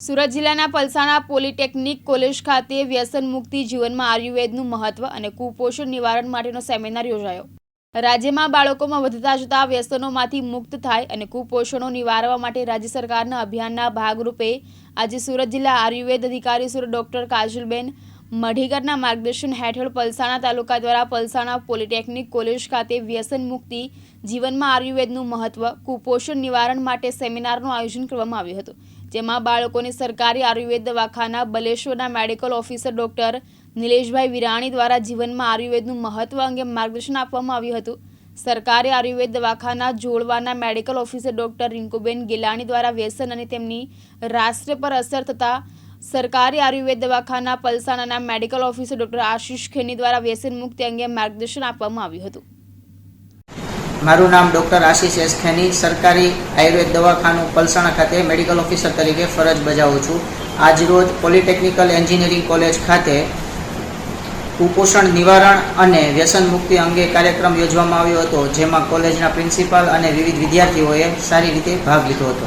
સુરત જિલ્લાના Palsana polytechnic college ખાતે વ્યસન મુક્તિ જીવનમાં આયુર્વેદનું મહત્વ અને કુપોષણ નિવારણ માટેનો સેમિનાર યોજાયો. રાજ્યમાં બાળકોમાં વધતા જતા વ્યસનોમાંથી મુક્ત થાય અને કુપોષણો નિવારવા માટે રાજ્ય સરકારના અભિયાનના ભાગરૂપે આજે સુરત જિલ્લા આયુર્વેદ અધિકારી સુરત ડોક્ટર કાજલબેન મઢીકરના માર્ગદર્શન હેઠળ પલસાણા તાલુકા દ્વારા પલસાણા પોલિટેકનિક કોલેજ ખાતે વ્યસન મુક્તિ જીવનમાં આયુર્વેદનું મહત્વ, કુપોષણ નિવારણ માટે સેમિનારનું આયોજન કરવામાં આવ્યું હતું, જેમાં બાળકોને સરકારી આયુર્વેદ દવાખાના, બલેશ્વરના medical officer doctor Nileshbhai Virani દ્વારા જીવનમાં આયુર્વેદનું મહત્વ અંગે માર્ગદર્શન આપવામાં આવ્યું હતું. સરકારી આયુર્વેદ દવાખાના જોડવાના medical officer doctor Rinkuben Gilani દ્વારા વ્યસન અને તેમની રાષ્ટ્ર પર અસર થતા સરકારી આયુર્વેદ દવાખાના પલસાણાના medical officer doctor Ashish Kheni દ્વારા વ્યસન મુક્તિ અંગે માર્ગદર્શન આપવામાં આવ્યું હતું. મારું નામ ડૉક્ટર આશીષ એસ ખેની, સરકારી આયુર્વેદ દવાખાનું પલસાણા ખાતે મેડિકલ ઓફિસર તરીકે ફરજ બજાવું છું. આજરોજ પોલિટેકનિકલ એન્જિનિયરિંગ કોલેજ ખાતે કુપોષણ નિવારણ અને વ્યસન મુક્તિ અંગે કાર્યક્રમ યોજવામાં આવ્યો હતો, જેમાં કોલેજના પ્રિન્સિપાલ અને વિવિધ વિદ્યાર્થીઓએ સારી રીતે ભાગ લીધો હતો.